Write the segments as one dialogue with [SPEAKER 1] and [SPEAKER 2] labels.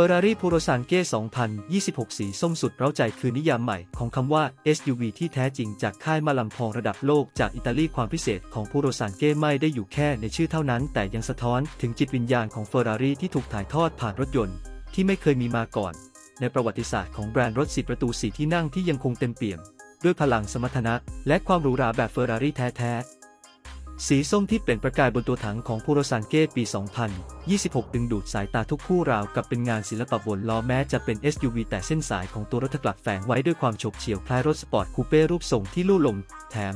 [SPEAKER 1] Ferrari p u r o s a n g e 2026 สีส้มสุดเร้าใจคือนิยามใหม่ของคำว่า SUV ที่แท้จริงจากค่ายมาลังพองระดับโลกจากอิตาลีความพิเศษของ p u r o s a n g e ไม่ได้อยู่แค่ในชื่อเท่านั้น แต่ยังสะท้อนถึงจิตวิญญาณของ Ferrari ที่ถูกถ่ายทอดผ่านรถยนต์ ที่ไม่เคยมีมาก่อน ในประวัติศาสตร์ของแบรนด์รถสีประตูสีที่นั่งที่ยังคงเต็มเปี่ยม ด้วยพลังสมรรถนะ และความหรูหราแบบ Ferrari แท้ๆ สีส้มที่เปล่งประกายบนตัวถังของพูโรซันเก้ปี 2026 ดึงดูดสายตาทุกคู่ราวกับเป็นงานศิลปะบนล้อแม้จะเป็น SUV แต่เส้นสายของตัวรถกลับแฝงไว้ด้วยความโฉบเฉี่ยวคล้ายรถสปอร์ตคูเป้รูปทรงที่ลู่ลม แถม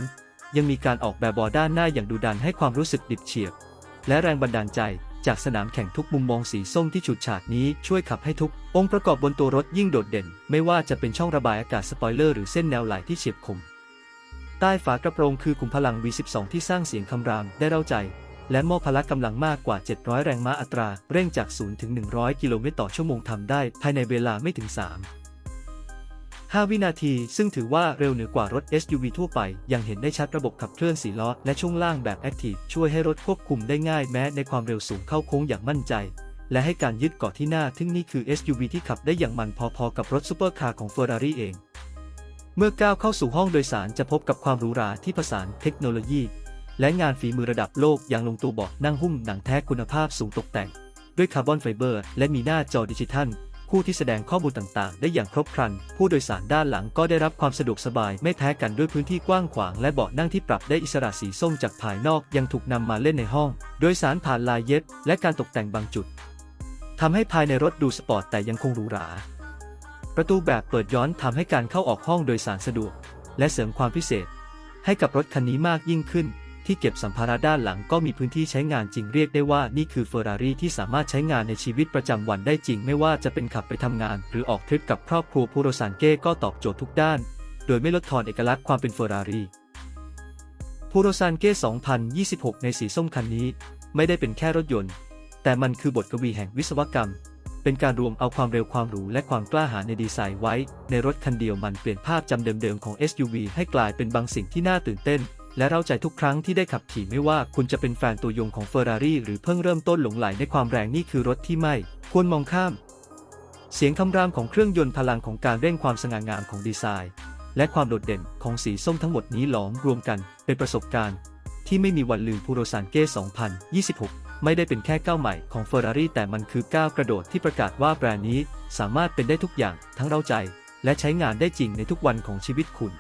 [SPEAKER 1] ยังมีการออกแบบบอด้านหน้าอย่างดุดันให้ความรู้สึกดิบเฉียบ และแรงบันดาลใจจากสนามแข่งทุกมุมมองสีส้มที่ฉูดฉาดนี้ช่วยขับให้ทุก องค์ประกอบบนตัวรถยิ่งโดดเด่น ไม่ว่าจะเป็นช่องระบายอากาศสปอยเลอร์หรือเส้นแนวไหลที่เฉียบคม ใต้ฝากระโปรงคือขุมพลัง V12 ที่สร้างเสียงคำรามได้เร้าใจ และมอบพละกำลังมากกว่า 700 แรงม้าอัตรา เร่งจาก 0 ถึง 100 กิโลเมตรต่อชั่วโมงทำได้ ภายในเวลาไม่ถึง 3 5 วินาที ซึ่งถือว่าเร็วเหนือกว่ารถ SUV ทั่วไป ยังเห็นได้ชัดระบบขับเคลื่อน4ล้อ และช่วงล่างแบบ Active ช่วยให้รถควบคุมได้ง่ายแม้ในความเร็วสูงเข้าโค้งอย่างมั่นใจ และให้การยึดเกาะที่หน้าทึ่งนี่คือ SUV ที่ขับได้อย่างมันพอๆกับรถซูเปอร์คาร์ของ Ferrari เอง เมื่อก้าวเข้าสู่ห้องโดยสารจะพบกับความหรูหราที่ผสานเทคโนโลยี และงานฝีมือระดับโลกอย่างลงตัวเบาะนั่งหุ้มหนังแท้คุณภาพสูงตกแต่ง ด้วยคาร์บอนไฟเบอร์ และมีหน้าจอดิจิทัลคู่ที่แสดงข้อมูลต่างๆ ได้อย่างครบครัน ผู้โดยสารด้านหลังก็ได้รับความสะดวกสบายไม่แพ้กันด้วยพื้นที่กว้างขวางและเบาะนั่งที่ปรับได้อิสระสีส้มจากภายนอกยังถูกนำมาเล่นในห้อง โดยสารผ่านลายเย็บและการตกแต่งบางจุดทำให้ภายในรถดูสปอร์ตแต่ยังคงหรูหรา ประตูแบบเปิดย้อนทำให้การเข้าออกห้องโดยสารสะดวก และเสริมความพิเศษ ให้กับรถคันนี้มากยิ่งขึ้น ที่เก็บสัมภาระด้านหลังก็มีพื้นที่ใช้งานจริงเรียกได้ว่านี่คือเฟอร์รารี่ที่สามารถใช้งานในชีวิตประจำวันได้จริง ไม่ว่าจะเป็นขับไปทำงาน หรือออกทริปกับครอบครัวพูโรซานเก้ก็ตอบโจทย์ทุกด้าน โดยไม่ลดทอนเอกลักษณ์ความเป็นเฟอร์รารี่พูโรซานเก้ 2026 ในสีส้มคันนี้ ไม่ได้เป็นแค่รถยนต์ แต่มันคือบทกวีแห่งวิศวกรรม เป็นการรวมเอาความเร็วความหรูและความกล้าหาญในดีไซน์ไว้ ในรถคันเดียวมันเปลี่ยนภาพจำเดิมๆของ SUV ให้กลายเป็นบางสิ่งที่น่าตื่นเต้น และเร้าใจทุกครั้งที่ได้ขับขี่ไม่ว่าคุณจะเป็นแฟนตัวยงของ Ferrari หรือเพิ่งเริ่มต้นหลงไหลในความแรงนี่คือรถที่ไม่ ควรมองข้าม เสียงคำรามของเครื่องยนต์พลังของการเร่งความสง่างามของดีไซน์ และความโดดเด่นของสีส้มทั้งหมดนี้หลอมรวมกัน เป็นประสบการณ์ ที่ไม่มีวันลืมพูโรซานเก้2026 ไม่ได้เป็นแค่ก้าวใหม่ของ Ferrari แต่มันคือก้าวกระโดดที่ประกาศว่าแบรนด์นี้สามารถเป็นได้ทุกอย่างทั้งเราใจ และใช้งานได้จริงในทุกวันของชีวิตคุณ